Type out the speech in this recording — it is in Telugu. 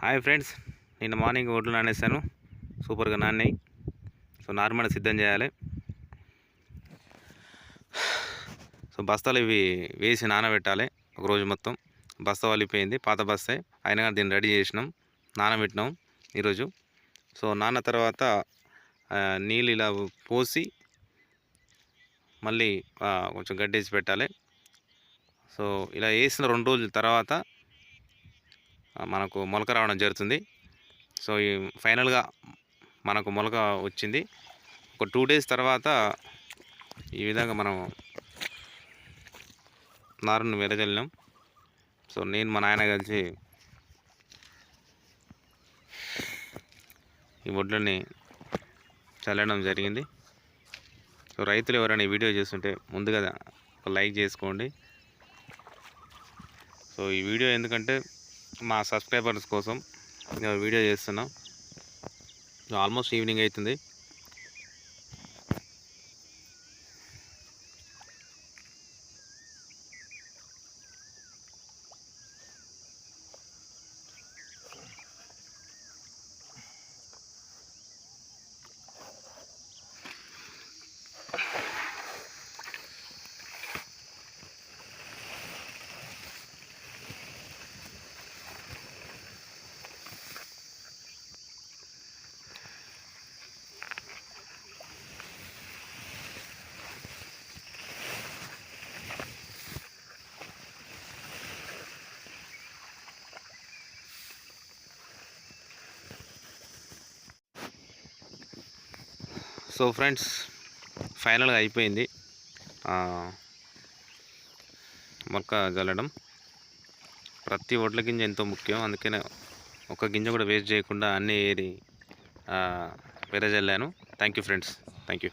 హాయ్ ఫ్రెండ్స్ నిన్న మార్నింగ్ ఒడ్లు నానేసాను సూపర్గా నాన్నాయి. సో నార్మల్ సిద్ధం చేయాలి. సో బస్తాలు ఇవి వేసి నానబెట్టాలి ఒకరోజు మొత్తం. బస్తా వలిపోయింది పాత బస్తాయి. అయినా కానీ దీన్ని రెడీ చేసినాం నానబెట్టినాం ఈరోజు. సో నాన్న తర్వాత నీళ్ళు ఇలా పోసి మళ్ళీ కొంచెం గడ్డేసి పెట్టాలి. సో ఇలా వేసిన రెండు రోజుల తర్వాత మనకు మొలక రావడం జరుగుతుంది. సో ఈ ఫైనల్గా మనకు మొలక వచ్చింది. ఒక టూ డేస్ తర్వాత ఈ విధంగా మనం నారును వెదజల్లినాం. సో నేను మా నాయన కలిసి ఈ వడ్లని చల్లడం జరిగింది. సో రైతులు ఎవరైనా ఈ వీడియో చూస్తుంటే ముందుగా ఒక లైక్ చేసుకోండి. సో ఈ వీడియో ఎందుకంటే మా సబ్స్క్రైబర్స్ కోసం వీడియో చేస్తున్నాం. ఆల్మోస్ట్ ఈవినింగ్ అవుతుంది. సో ఫ్రెండ్స్ ఫైనల్గా అయిపోయింది. మొక్క జల్లడం. ప్రతి ఒడ్ల గింజ ఎంతో ముఖ్యం. అందుకనే ఒక గింజ కూడా వేస్ట్ చేయకుండా అన్నీ ఏరి వెదజల్లాను thank you friends thank you